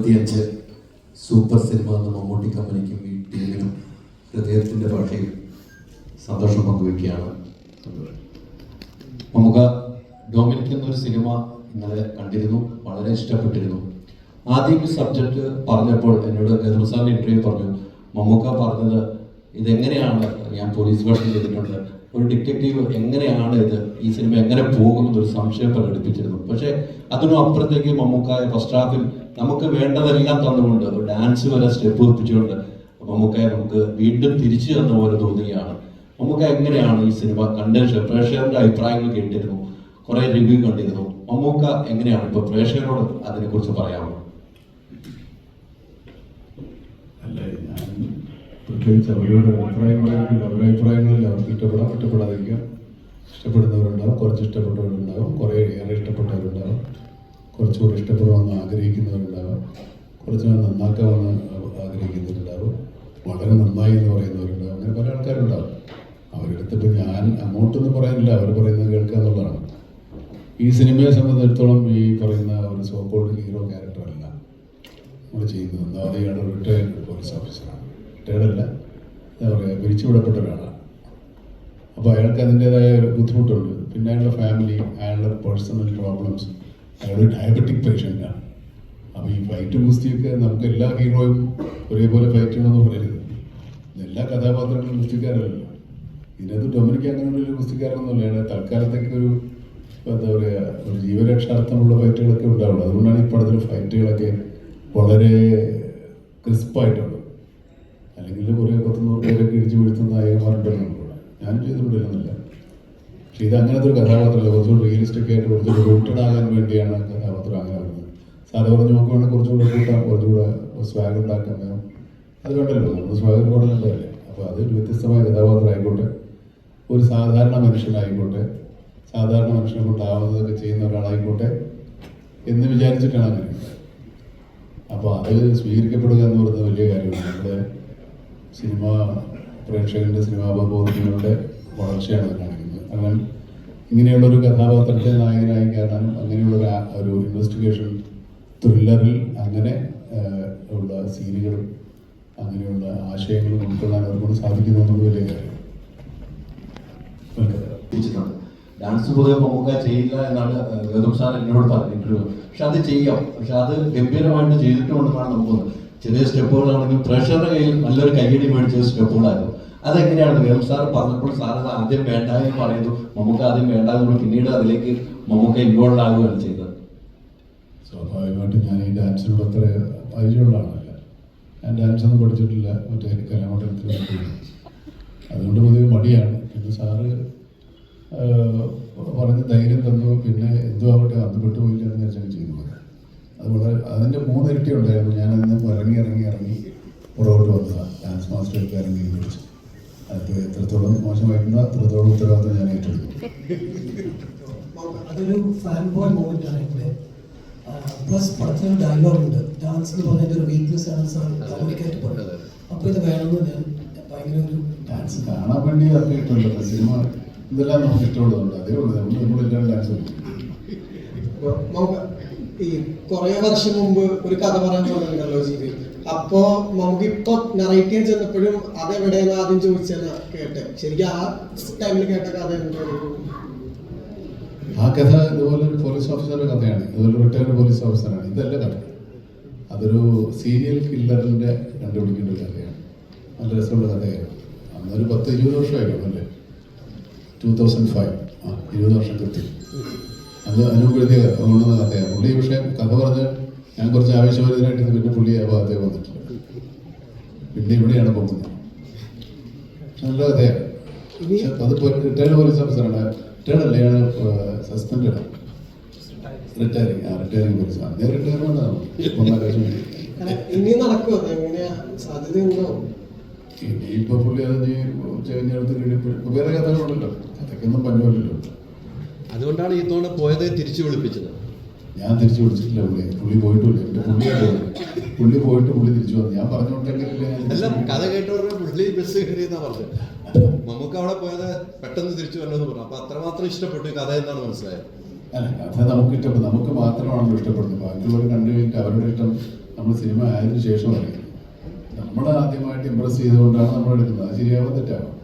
ഇരുപത്തിയഞ്ച് super cinema എന്ന മമ്മൂട്ടി കമ്പനിക്കും ഈ ടീമിനും ഹൃദയത്തിന്റെ ഭാഷയിൽ സന്തോഷം പങ്കുവയ്ക്കുകയാണ് നമുക്ക് ഡൊമിനിക് എന്നൊരു സിനിമ ഇന്നലെ കണ്ടിരുന്നു വളരെ ഇഷ്ടപ്പെട്ടിരുന്നു. ആദ്യം ഈ സബ്ജക്റ്റ് പറഞ്ഞപ്പോൾ എന്നോട് ഗദർ സാറിന് ഇന്റർവ്യൂ പറഞ്ഞു മമ്മൂക്ക പറഞ്ഞത് ഇതെങ്ങനെയാണ്? ഞാൻ പോലീസ് വേഷം ചെയ്തിട്ടുണ്ട്. ഒരു ഡിറ്റക്റ്റീവ് എങ്ങനെയാണ് ഇത് ഈ സിനിമ എങ്ങനെ പോകും എന്നൊരു സംശയം പ്രകടിപ്പിച്ചിരുന്നു. പക്ഷേ അതിനും അപ്പുറത്തേക്ക് മമ്മൂക്കായ ഫസ്റ്റ് ഹാഫിൽ നമുക്ക് വേണ്ടതെല്ലാം തന്നുകൊണ്ട് ഡാൻസ് വരെ സ്റ്റെപ്പ് വെപ്പിച്ചുകൊണ്ട് മമ്മൂക്കായ നമുക്ക് വീണ്ടും തിരിച്ചു തന്ന പോലെ തോന്നുകയാണ്. മമ്മൂക്ക എങ്ങനെയാണ് ഈ സിനിമ കണ്ട പ്രേക്ഷകരുടെ അഭിപ്രായങ്ങൾ കേട്ടിരുന്നു കുറേ റിവ്യൂ കണ്ടിരുന്നു. മമ്മൂക്ക എങ്ങനെയാണ് ഇപ്പൊ പ്രേക്ഷകരോട് അതിനെക്കുറിച്ച് പറയാമോ അല്ല ഞാൻ പ്രത്യേകിച്ച് അവരോട് അഭിപ്രായം പറയാനില്ല അവരുടെ അഭിപ്രായങ്ങളിൽ അവർക്ക് ഇഷ്ടപ്പെടാം ഇഷ്ടപ്പെടാതിരിക്കാം ഇഷ്ടപ്പെടുന്നവരുണ്ടാവും. കുറച്ച് ഇഷ്ടപ്പെട്ടവരുണ്ടാവും. കുറേ ഏറെ ഇഷ്ടപ്പെട്ടവരുണ്ടാവും. കുറച്ചുകൂടി ഇഷ്ടപ്പെടണമെന്ന് ആഗ്രഹിക്കുന്നവരുണ്ടാവും. കുറച്ച് നന്നാക്കാമെന്ന് ആഗ്രഹിക്കുന്നവരുണ്ടാവും വളരെ നന്നായി എന്ന് പറയുന്നവരുണ്ടാവും. അങ്ങനെ പല ആൾക്കാരുണ്ടാവും. അവരെടുത്തിപ്പോൾ ഞാൻ അങ്ങോട്ടൊന്നും പറയാനില്ല. അവർ പറയുന്നത് കേൾക്കുക എന്നുള്ളതാണ്. ഈ സിനിമയെ സംബന്ധിച്ചിടത്തോളം ഈ പറയുന്ന ഒരു സോക്കോൾഡ് ഹീറോ ക്യാരക്ടറല്ല നമ്മൾ ചെയ്യുന്നത്. ഒന്നാമത് ഇയാൾ റിട്ടയർഡ് പോലീസ് ഓഫീസറാണ് അല്ല എന്താ പറയുക പിരിച്ചുവിടപ്പെട്ട ഒരാളാണ് അപ്പോൾ അയാൾക്ക് അതിന്റേതായ ഒരു ബുദ്ധിമുട്ടുണ്ട്. പിന്നെ അയാളുടെ ഫാമിലി അയാളുടെ പേഴ്സണൽ പ്രോബ്ലംസ് അയാൾ ഡയബറ്റിക് പേഷ്യന്റാണ് അപ്പോൾ ഈ ഫൈറ്റ് ഗുസ്തിയൊക്കെ നമുക്ക് എല്ലാ ഹീറോയും ഒരേപോലെ ഫൈറ്റ് ചെയ്യണമെന്ന് പറയരുത്. എല്ലാ കഥാപാത്രങ്ങളും ഗുസ്തിക്കാരല്ലോ ഇതിനകത്ത് ഡൊമിനിക്ക് അങ്ങനെ ഒരു ഗുസ്തിക്കാരനൊന്നുമല്ല. അയാൾ തൽക്കാലത്തേക്ക് ഒരു എന്താ പറയുക ഒരു ജീവരക്ഷാർത്ഥമുള്ള ഫൈറ്റുകളൊക്കെ ഉണ്ടാവുള്ളൂ. അതുകൊണ്ടാണ് ഈ പടത്തിൽ ഫൈറ്റുകളൊക്കെ വളരെ ക്രിസ്പായിട്ടുള്ളത് അല്ലെങ്കിൽ കുറേ പത്തുനൂറ് പേരൊക്കെ ഇടിച്ചു വീഴ്ത്തുന്ന നായകന്മാരുണ്ടല്ലോ ഞാൻ ഞാനും ചെയ്തിട്ടുണ്ടെന്നില്ല പക്ഷെ ഇത് അങ്ങനത്തെ ഒരു കഥാപാത്രമല്ല. കുറച്ചുകൂടി റിയലിസ്റ്റിക് ആയിട്ട് കുറച്ചുകൂടി റൂട്ടഡ് ആകാൻ വേണ്ടിയാണ് കഥാപാത്രം അങ്ങനെ വരുന്നത്. സാറ് പറഞ്ഞു നോക്കുവാണെങ്കിൽ കുറച്ചുകൂടെ കൂട്ടാം കുറച്ചുകൂടെ സ്വാഗ് ഉണ്ടാക്കാൻ വേണം അത് വേണ്ടല്ലോ നമ്മൾ സ്വാഗതം കൂടുതലല്ലേ അപ്പോൾ അത് വ്യത്യസ്തമായ കഥാപാത്രം ആയിക്കോട്ടെ ഒരു സാധാരണ മനുഷ്യനായിക്കോട്ടെ. സാധാരണ മനുഷ്യനെ കൊണ്ടാവുന്നതൊക്കെ ചെയ്യുന്ന ഒരാളായിക്കോട്ടെ. എന്ന് വിചാരിച്ചിട്ടാണ് അങ്ങനെ. അപ്പോൾ അത് സ്വീകരിക്കപ്പെടുക എന്ന് പറയുന്നത് വലിയ കാര്യമാണ്. നമ്മുടെ സിനിമ പ്രേക്ഷകന്റെ സിനിമാ ബോധങ്ങളുടെ വളർച്ചയാണ് അത് കാണിക്കുന്നത്. അങ്ങനെ ഇങ്ങനെയുള്ളൊരു കഥാപാത്രത്തെ നായകനായി കാരണം അങ്ങനെയുള്ളൊരു ആ- ഒരു ഇൻവെസ്റ്റിഗേഷൻ ത്രില്ലറിൽ അങ്ങനെ ഉള്ള സീനുകളും അങ്ങനെയുള്ള ആശയങ്ങളും ഉൾക്കൊള്ളാൻ അവർക്കൊണ്ട് സാധിക്കുന്നു എന്നുള്ള വലിയ കാര്യം. ഡാൻസ് പൊതുവെ മമ്മൂക്ക ചെയ്യില്ല എന്നാണ് ഗൗതം സാർ എന്നോട് പറഞ്ഞിട്ടുള്ളത്. പക്ഷെ അത് ചെയ്യാം. പക്ഷെ അത് ഗംഭീരമായിട്ട് ചെയ്തിട്ടുണ്ടെന്നാണ് നമുക്ക് തോന്നുന്നത്. ചെറിയ സ്റ്റെപ്പുകളാണെങ്കിൽ പ്രഷറുടെ കയ്യിൽ നല്ലൊരു കയ്യടി മേടിച്ച സ്റ്റെപ്പുകളായിരുന്നു അതെങ്ങനെയാണ് വേം സാർ പറഞ്ഞപ്പോൾ സാർ അത് ആദ്യം വേണ്ട എന്ന് പറയുന്നു. മമ്മൂക്ക ആദ്യം വേണ്ട എന്ന് പിന്നീട് അതിലേക്ക് മമ്മൂക്ക ഇൻവോൾവ് ആകുകയാണ് ചെയ്തത്. സ്വാഭാവികമായിട്ടും ഞാൻ ഈ ഡാൻസിനോട് അത്ര പരിചയമുള്ള ആളല്ല ഞാൻ ഡാൻസ് ഒന്നും പഠിച്ചിട്ടില്ല. മറ്റേ കലാമണ്ഡലത്തിൽ അതുകൊണ്ട് പൊതുവെ മടിയാണ്. പിന്നെ സാറ് പറഞ്ഞ് ധൈര്യം തന്നു. പിന്നെ എന്തോ ആവട്ടെ അന്ന് പെട്ടുപോയില്ല എന്ന് ഞാൻ ചെയ്തു പോയത് അത് വളരെ അതിന്റെ മൂന്നിരട്ടി ഉണ്ടായിരുന്നു. ഞാൻ അതിന് ഇറങ്ങി ഇറങ്ങി ഇറങ്ങി പുറകോട്ട് വന്നതാണ് ഡാൻസ് മാസ്റ്ററൊക്കെ ഇറങ്ങി പിടിച്ചു. അത് എത്രത്തോളം മോശമായിട്ടുണ്ടോ അത്രത്തോളം ഉത്തരവാദിത്വം ഞാൻ ഏറ്റെടുക്കും അതൊരു ഫാൻ ബോയ് മൂവ്മെന്റ് ആണ് ഇവിടെ. പ്ലസ് പടത്തിലൊരു ഡയലോഗ് ഉണ്ട്. ഡാൻസ് എന്ന് പറഞ്ഞ ഒരു വീക്ക്നെസ് ആണ് സാർ. കമ്മ്യൂണിക്കേറ്റ് പറഞ്ഞത് അപ്പൊ ഇത് വേണമെന്ന് ഞാൻ ഭയങ്കര ഒരു ഡാൻസ് കാണാൻ വേണ്ടി ഇഷ്ടമുള്ളത് സിനിമ ഇതെല്ലാം നമുക്ക് ഇഷ്ടമുള്ളതുണ്ട് അതേ ഉള്ളൂ. നമ്മൾ നമ്മളെല്ലാം ഡാൻസ് കളിക്കും. ഈ കുറേ വർഷം മുമ്പ് ഒരു കഥ പറയാൻ പോകുന്നുണ്ടല്ലോ ജീവി അപ്പോ നമുക്കിപ്പോ നറേറ്റ് ചെയ്യാൻ ചെന്നപ്പോഴും അതെവിടെയെന്ന് ആദ്യം ചോദിച്ചാണ് കേട്ടെ ശരിക്കും ആ ടൈമിൽ കേട്ട കഥ എന്തായിരുന്നു ആ കഥ ഇതുപോലെ ഒരു പോലീസ് ഓഫീസറുടെ കഥയാണ്. ഇതുപോലെ റിട്ടയർഡ് പോലീസ് ഓഫീസറാണ് ഇതല്ല കഥ. അതൊരു സീരിയൽ കില്ലറിന്റെ കണ്ടുപിടിക്കേണ്ട ഒരു കഥയാണ്. നല്ല രസമുള്ള കഥയായിരുന്നു അന്നൊരു പത്ത് ഇരുപത് വർഷമായിരുന്നു അല്ലേ? ടൂ തൗസൻഡ് ഫൈവ് ആ ഇരുപത് വർഷം കൃത്യം. അത് അനുഭവപ്പെടുത്തിയ കൊണ്ടുവന്ന കഥയാണ്. പുള്ളി പക്ഷേ കഥ പറഞ്ഞ് ഞാൻ കുറച്ച് ആവേശഭരിതനായിട്ട് പിന്നെ പുള്ളി ആ ഭാഗത്തേക്ക് വന്നിട്ടില്ല പിന്നെ ഇവിടെയാണ് പോകുന്നത്. നല്ല കഥയാണ്. പക്ഷെ അത് റിട്ടയർഡ് പോലീസ് ഓഫീസറാണ് റിട്ടയർഡ് അല്ലേ? സസ്പെൻഡ് റിട്ടയറിങ് ആ റിട്ടയറിങ് പോലീസ് ആണ് റിട്ടയർമെന്റ് ആണ് ഒന്നാം ലക്ഷം അല്ല, ഇനി നടക്കുമോ അത് എങ്ങനെയാ? സാധ്യതയുണ്ടോ? ഇനിയിപ്പോ പുള്ളി അത് കഴിഞ്ഞെടുത്ത് കഴിഞ്ഞപ്പോൾ വേറെ കഥകളുണ്ടല്ലോ. കഥയ്ക്കൊന്നും അതുകൊണ്ടാണ് ഈ തവണ പോയത് തിരിച്ചു വിളിപ്പിച്ചത്. ഞാൻ തിരിച്ചു വിളിച്ചിട്ടില്ല പുള്ളി. പുള്ളി പോയിട്ടില്ല. പുള്ളി പോയിട്ട് പുള്ളി തിരിച്ചു വന്നു. ഞാൻ പറഞ്ഞോട്ടെങ്കിലല്ലേ അല്ല കഥ കേട്ടവരുടെ പുള്ളി ബസ് കയറിയെന്നാ പറഞ്ഞത് നമുക്ക് അവിടെ പോയത് പെട്ടെന്ന് തിരിച്ചു വരണമെന്ന് പറഞ്ഞു. അപ്പൊ അത്രമാത്രം ഇഷ്ടപ്പെട്ടു കഥ എന്താണ് മനസ്സിലായത്. അല്ല കഥ നമുക്ക് ഇഷ്ടപ്പെടും നമുക്ക് മാത്രമാണല്ലോ ഇഷ്ടപ്പെടുന്നത്. ബാക്കിയുള്ളവർ കണ്ടു കഴിഞ്ഞിട്ട് അവരുടെ ഇഷ്ടം നമ്മൾ സിനിമ ആയതിനു ശേഷം അറിയാം നമ്മൾ ആദ്യമായിട്ട് ഇമ്പ്രസ് ചെയ്തുകൊണ്ടാണ് നമ്മൾ എടുക്കുന്നത് അത് ശരിയാവാൻ തെറ്റാവും.